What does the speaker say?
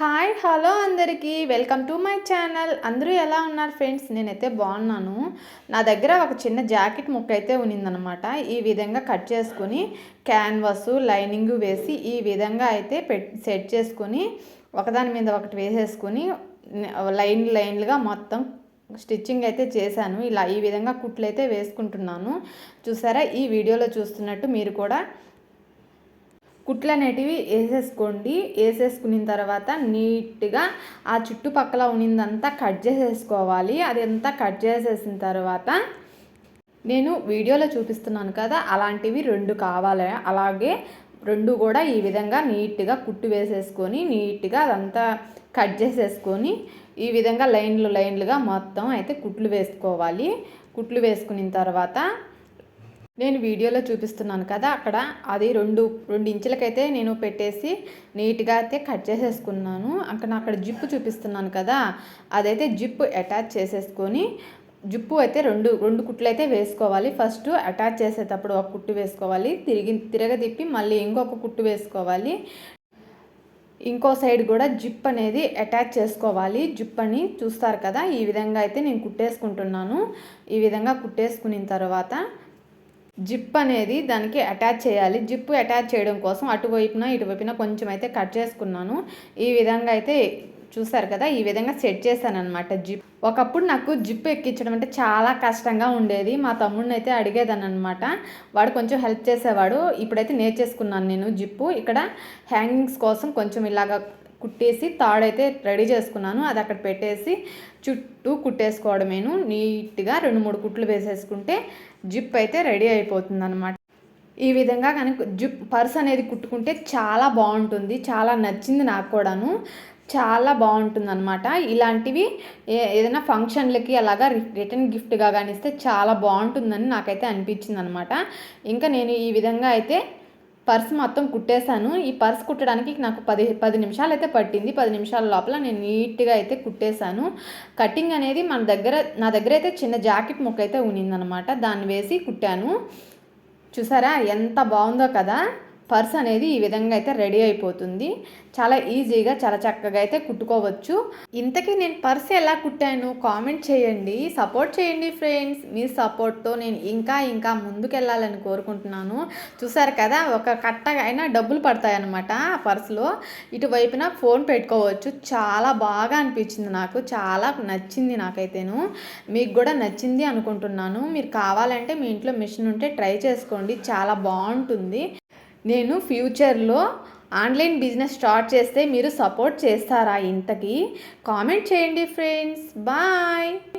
Hi hello అందరికీ. Welcome to my channel అందరూ ఎలా ఉన్నారు ఫ్రెండ్స్ నేనైతే బాగున్నాను. నా దగ్గర ఒక చిన్న జాకెట్ ముక్క అయితే ఉన్నిందనమాట. ఈ విధంగా కట్ చేసుకుని క్యాన్వాస్ లైనింగ్ వేసి ఈ విధంగా అయితే పెట్ సెట్ చేసుకుని ఒకదాని మీద ఒకటి వేసేసుకుని లైన్ లైన్లుగా మొత్తం స్టిచ్చింగ్ అయితే చేశాను. ఇలా ఈ విధంగా కుట్లు అయితే వేసుకుంటున్నాను. చూసారా? ఈ వీడియోలో చూస్తున్నట్టు మీరు కూడా కుట్లు అనేటివి వేసేసుకోండి. వేసేసుకున్న తర్వాత నీట్గా ఆ చుట్టుపక్కల ఉన్నదంతా కట్ చేసేసుకోవాలి. అది అంతా కట్ చేసేసిన తర్వాత నేను వీడియోలో చూపిస్తున్నాను కదా అలాంటివి రెండు కావాలి. అలాగే రెండు కూడా ఈ విధంగా నీట్గా కుట్టు వేసేసుకొని నీట్గా అదంతా కట్ చేసేసుకొని ఈ విధంగా లైన్లు లైన్లుగా మొత్తం అయితే కుట్లు వేసుకోవాలి. కుట్లు వేసుకున్న తర్వాత నేను వీడియోలో చూపిస్తున్నాను కదా అక్కడ అది రెండు రెండు ఇంచులకైతే నేను పెట్టేసి నీట్గా అయితే కట్ చేసేసుకున్నాను. అక్కడ అక్కడ జిప్పు చూపిస్తున్నాను కదా అదైతే జిప్పు అటాచ్ చేసేసుకొని జిప్పు అయితే రెండు రెండు కుట్లు అయితే వేసుకోవాలి. ఫస్ట్ అటాచ్ చేసేటప్పుడు ఒక కుట్టు వేసుకోవాలి. తిరిగి తిరగదిప్పి మళ్ళీ ఇంకొక కుట్టు వేసుకోవాలి. ఇంకో సైడ్ కూడా జిప్ అనేది అటాచ్ చేసుకోవాలి. జిప్ అని చూస్తారు కదా ఈ విధంగా అయితే నేను కుట్టేసుకుంటున్నాను. ఈ విధంగా కుట్టేసుకున్న తర్వాత జిప్ అనేది దానికి అటాచ్ చేయాలి. జిప్ అటాచ్ చేయడం కోసం అటువైపున ఇటువైపున కొంచెం అయితే కట్ చేసుకున్నాను. ఈ విధంగా అయితే చూసారు కదా ఈ విధంగా సెట్ చేశాను అనమాట జిప్. ఒకప్పుడు నాకు జిప్ ఎక్కించడం అంటే చాలా కష్టంగా ఉండేది. మా తమ్ముడిని అయితే అడిగేదాన్ని అనమాట వాడు కొంచెం హెల్ప్ చేసేవాడు. ఇప్పుడైతే నేర్చేసుకున్నాను నేను జిప్పు. ఇక్కడ హ్యాంగింగ్స్ కోసం కొంచెం ఇలాగ కుట్టేసి తాడైతే రెడీ చేసుకున్నాను. అది అక్కడ పెట్టేసి చుట్టూ కుట్టేసుకోవడమేను. నీట్గా రెండు మూడు కుట్లు వేసేసుకుంటే జిప్ అయితే రెడీ అయిపోతుంది అనమాట ఈ విధంగా కనుక జిప్ పర్స్ అనేది కుట్టుకుంటే చాలా బాగుంటుంది. చాలా నచ్చింది నాకు కూడాను. చాలా బాగుంటుంది అనమాట ఇలాంటివి ఏదైనా ఫంక్షన్లకి అలాగా రిటర్న్ గిఫ్ట్గా కానీ ఇస్తే చాలా బాగుంటుందని నాకైతే అనిపించింది అనమాట ఇంకా నేను ఈ విధంగా అయితే పర్స్ మొత్తం కుట్టేశాను. ఈ పర్స్ కుట్టడానికి నాకు పది పది నిమిషాలు అయితే పట్టింది. పది నిమిషాల లోపల నేను నీట్గా అయితే కుట్టేశాను. కటింగ్ అనేది మన దగ్గర నా దగ్గర అయితే చిన్న జాకెట్ ముక్క అయితే ఉన్నిందనమాట దాన్ని వేసి కుట్టాను. చూసారా? ఎంత బాగుందో కదా? పర్స్ అనేది ఈ విధంగా అయితే రెడీ అయిపోతుంది. చాలా ఈజీగా చాలా చక్కగా అయితే కుట్టుకోవచ్చు. ఇంతకీ నేను పర్స్ ఎలా కుట్టాను? కామెంట్ చేయండి. సపోర్ట్ చేయండి ఫ్రెండ్స్. మీ సపోర్ట్తో నేను ఇంకా ఇంకా ముందుకెళ్ళాలని కోరుకుంటున్నాను. చూసారు కదా ఒక కట్టగా అయినా డబ్బులు పడతాయన్నమాట ఆ పర్సులో. ఇటువైపున ఫోన్ పెట్టుకోవచ్చు. చాలా బాగా అనిపించింది నాకు. చాలా నచ్చింది నాకైతేను. మీకు కూడా నచ్చింది అనుకుంటున్నాను. మీరు కావాలంటే మీ ఇంట్లో మిషన్ ఉంటే ట్రై చేసుకోండి. చాలా బాగుంటుంది. నేను ఫ్యూచర్లో ఆన్లైన్ బిజినెస్ స్టార్ట్ చేస్తే మీరు సపోర్ట్ చేస్తారా ఇంతకీ? కామెంట్ చేయండి ఫ్రెండ్స్. బాయ్.